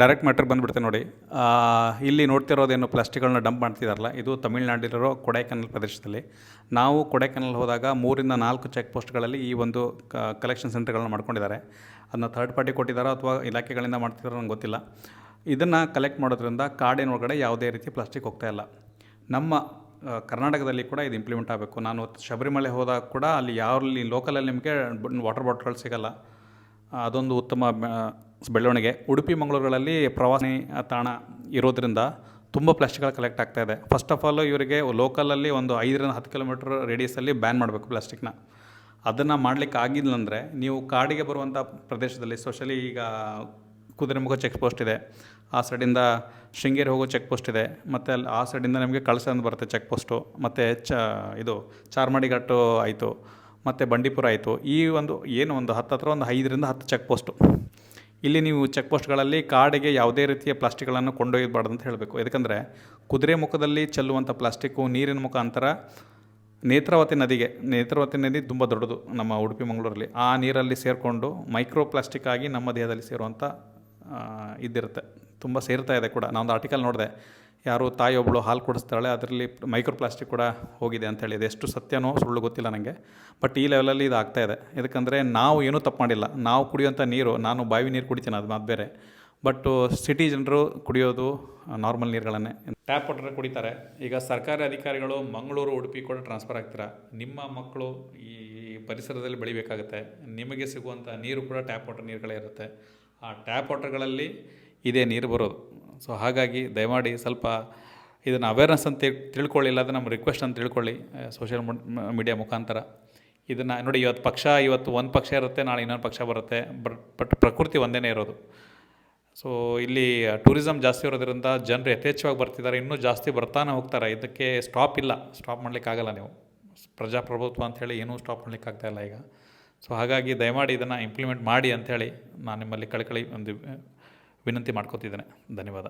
Direct ಮ್ಯಾಟ್ರಿಗೆ ಬಂದ್ಬಿಡ್ತೆ ನೋಡಿ. ಇಲ್ಲಿ ನೋಡ್ತಿರೋದೇನು ಪ್ಲಾಸ್ಟಿಕ್ಗಳನ್ನ dump ಮಾಡ್ತಿದಾರಲ್ಲ, ಇದು ತಮಿಳುನಾಡಿರೋ ಕೊಡೈಕನಲ್ ಪ್ರದೇಶದಲ್ಲಿ. ನಾವು ಕೊಡೈಕೆನಲ್ ಹೋದಾಗ ಮೂರಿಂದ ನಾಲ್ಕು ಚೆಕ್ ಪೋಸ್ಟ್ಗಳಲ್ಲಿ ಈ ಒಂದು ಕಲೆಕ್ಷನ್ ಸೆಂಟರ್ಗಳನ್ನ ಮಾಡ್ಕೊಂಡಿದ್ದಾರೆ. ಅದನ್ನ ಥರ್ಡ್ ಪಾರ್ಟಿ ಕೊಟ್ಟಿದ್ದಾರೋ ಅಥವಾ ಇಲಾಖೆಗಳಿಂದ ಮಾಡ್ತಿದ್ದಾರೋ ನಂಗೆ ಗೊತ್ತಿಲ್ಲ. ಇದನ್ನು ಕಲೆಕ್ಟ್ ಮಾಡೋದ್ರಿಂದ ಕಾಡಿನ ಒಳಗಡೆ ಯಾವುದೇ ರೀತಿ ಪ್ಲಾಸ್ಟಿಕ್ ಹೋಗ್ತಾ ಇಲ್ಲ. ನಮ್ಮ ಕರ್ನಾಟಕದಲ್ಲಿ ಕೂಡ ಇದು ಇಂಪ್ಲಿಮೆಂಟ್ ಆಗಬೇಕು. ನಾನು ಶಬರಿಮಲೆ ಹೋದಾಗ ಕೂಡ ಅಲ್ಲಿ ಯಾವ ಲೋಕಲಲ್ಲಿ ನಿಮಗೆ ವಾಟರ್ ಬಾಟ್ಲ್ಗಳು ಸಿಗಲ್ಲ. ಅದೊಂದು ಉತ್ತಮ ಬೆಳವಣಿಗೆ. ಉಡುಪಿ, ಮಂಗಳೂರುಗಳಲ್ಲಿ ಪ್ರವಾಸಿ ತಾಣ ಇರೋದ್ರಿಂದ ತುಂಬ ಪ್ಲಾಸ್ಟಿಕ್ಗಳು ಕಲೆಕ್ಟ್ ಆಗ್ತಾ ಇದೆ. ಫಸ್ಟ್ ಆಫ್ ಆಲ್ ಇವರಿಗೆ ಲೋಕಲಲ್ಲಿ ಒಂದು ಐದರಿಂದ ಹತ್ತು ಕಿಲೋಮೀಟ್ರ್ ರೇಡಿಯಸಲ್ಲಿ ಬ್ಯಾನ್ ಮಾಡಬೇಕು ಪ್ಲಾಸ್ಟಿಕ್ನ. ಅದನ್ನು ಮಾಡಲಿಕ್ಕೆ ಆಗಿಲ್ಲ ಅಂದರೆ ನೀವು ಕಾಡಿಗೆ ಬರುವಂಥ ಪ್ರದೇಶದಲ್ಲಿ ಸ್ಪೆಷಲಿ ಈಗ ಕುದುರೆಮುಖ ಚೆಕ್ ಪೋಸ್ಟ್ ಇದೆ. ಆ ಸೈಡಿಂದ ಶೃಂಗೇರಿ ಹೋಗೋ ಚೆಕ್ ಪೋಸ್ಟ್ ಇದೆ. ಮತ್ತು ಅಲ್ಲಿ ಆ ಸೈಡಿಂದ ನಮಗೆ ಕಳಸ ಬರುತ್ತೆ ಚೆಕ್ ಪೋಸ್ಟು ಮತ್ತು ಚ, ಇದು ಚಾರ್ಮಾಡಿ ಘಾಟು ಆಯಿತು. ಮತ್ತು ಬಂಡೀಪುರ ಆಯಿತು. ಈ ಒಂದು ಏನು ಒಂದು ಹತ್ತು ಹತ್ರ ಒಂದು ಐದರಿಂದ ಹತ್ತು ಚೆಕ್ ಪೋಸ್ಟು ಇಲ್ಲಿ ನೀವು ಚೆಕ್ ಪೋಸ್ಟ್ಗಳಲ್ಲಿ ಕಾಡಿಗೆ ಯಾವುದೇ ರೀತಿಯ ಪ್ಲಾಸ್ಟಿಕ್ಗಳನ್ನು ಕೊಂಡೊಯ್ಯಬಾರ್ದು ಅಂತ ಹೇಳಬೇಕು. ಯಾಕಂದರೆ ಕುದುರೆ ಮುಖದಲ್ಲಿ ಚೆಲ್ಲುವಂಥ ಪ್ಲಾಸ್ಟಿಕ್ಕು ನೀರಿನ ಮುಖಾಂತರ ನೇತ್ರಾವತಿ ನದಿಗೆ, ನೇತ್ರಾವತಿ ನದಿ ತುಂಬ ದೊಡ್ಡದು ನಮ್ಮ ಉಡುಪಿ, ಮಂಗಳೂರಲ್ಲಿ. ಆ ನೀರಲ್ಲಿ ಸೇರಿಕೊಂಡು ಮೈಕ್ರೋ ಪ್ಲಾಸ್ಟಿಕ್ ಆಗಿ ನಮ್ಮ ದೇಹದಲ್ಲಿ ಸೇರುವಂಥ ಇದ್ದಿರುತ್ತೆ ತುಂಬ ಸೇರ್ತಾ ಇದೆ ಕೂಡ. ನಾವೊಂದು ಆರ್ಟಿಕಲ್ ನೋಡಿದೆ. ಯಾರು ತಾಯಿಯೊಬ್ಬಳು ಹಾಲು ಕುಡಿಸ್ತಾಳೆ, ಅದರಲ್ಲಿ ಮೈಕ್ರೋ ಪ್ಲಾಸ್ಟಿಕ್ ಕೂಡ ಹೋಗಿದೆ ಅಂತೇಳಿ ಇದು ಎಷ್ಟು ಸತ್ಯನೋ ಸುಳ್ಳು ಗೊತ್ತಿಲ್ಲ ನನಗೆ ಬಟ್ ಈ ಲೆವೆಲಲ್ಲಿ ಇದು. ಆಗ್ತಾಯಿದೆ ಯಾಕಂದರೆ ನಾವು ಏನೂ ತಪ್ಪು ಮಾಡಿಲ್ಲ. ನಾವು ಕುಡಿಯೋಂಥ ನೀರು, ನಾನು ಬಾವಿ ನೀರು ಕುಡಿತೀನಿ, ಅದು ಮಾತು ಬೇರೆ. ಬಟ್ ಸಿಟಿ ಜನರು ಕುಡಿಯೋದು ನಾರ್ಮಲ್ ನೀರುಗಳನ್ನೇ. ಟ್ಯಾಪ್ ವಾಟರ್ ಕುಡಿತಾರೆ. ಈಗ ಸರ್ಕಾರಿ ಅಧಿಕಾರಿಗಳು ಮಂಗಳೂರು, ಉಡುಪಿ ಕೂಡ ಟ್ರಾನ್ಸ್ಫರ್ ಆಗ್ತೀರಾ? ನಿಮ್ಮ ಮಕ್ಕಳು ಈ ಪರಿಸರದಲ್ಲಿ ಬೆಳಿಬೇಕಾಗುತ್ತೆ. ನಿಮಗೆ ಸಿಗುವಂಥ ನೀರು ಕೂಡ ಟ್ಯಾಪ್ ವಾಟರ್ ನೀರುಗಳೇ ಇರುತ್ತೆ. ಆ ಟ್ಯಾಪ್ ವಾಟರ್ಗಳಲ್ಲಿ ಇದೇ ನೀರು ಬರೋದು. ಸೊ ಹಾಗಾಗಿ ದಯಮಾಡಿ ಸ್ವಲ್ಪ ಇದನ್ನು ಅವೇರ್ನೆಸ್ ಅಂತ ತಿಳ್- ತಿಳ್ಕೊಳ್ಳಿ ಇಲ್ಲಾಂದ್ರೆ ನಮ್ಮ ರಿಕ್ವೆಸ್ಟ್ ಅಂತ ತಿಳ್ಕೊಳ್ಳಿ ಸೋಷಿಯಲ್ ಮೀಡಿಯಾ ಮುಖಾಂತರ. ಇದನ್ನು ನೋಡಿ ಇವತ್ತು ಪಕ್ಷ, ಇವತ್ತು ಒಂದು ಪಕ್ಷ ಇರುತ್ತೆ, ನಾಳೆ ಇನ್ನೊಂದು ಪಕ್ಷ ಬರುತ್ತೆ. ಬಟ್ ಬಟ್ ಪ್ರಕೃತಿ ಒಂದೇ ಇರೋದು. ಸೊ ಇಲ್ಲಿ ಟೂರಿಸಮ್ ಜಾಸ್ತಿ ಇರೋದ್ರಿಂದ ಜನರು ಯಥೇಚ್ಛವಾಗಿ ಬರ್ತಿದ್ದಾರೆ. ಇನ್ನೂ ಜಾಸ್ತಿ ಬರ್ತಾನೆ ಹೋಗ್ತಾರೆ. ಇದಕ್ಕೆ ಸ್ಟಾಪ್ ಇಲ್ಲ. ಸ್ಟಾಪ್ ಮಾಡಲಿಕ್ಕಾಗಲ್ಲ ನೀವು. ಪ್ರಜಾಪ್ರಭುತ್ವ ಅಂಥೇಳಿ ಏನೂ ಸ್ಟಾಪ್ ಮಾಡಲಿಕ್ಕೆ ಆಗ್ತಾಯಿಲ್ಲ ಇಲ್ಲ ಈಗ. ಸೊ ಹಾಗಾಗಿ ದಯಮಾಡಿ ಇದನ್ನು ಇಂಪ್ಲಿಮೆಂಟ್ ಮಾಡಿ ಅಂಥೇಳಿ ನಾನು ನಿಮ್ಮಲ್ಲಿ ಕಳಕಳಿ ಒಂದು ವಿನಂತಿ ಮಾಡ್ಕೋತಿದ್ದೇನೆ. ಧನ್ಯವಾದ.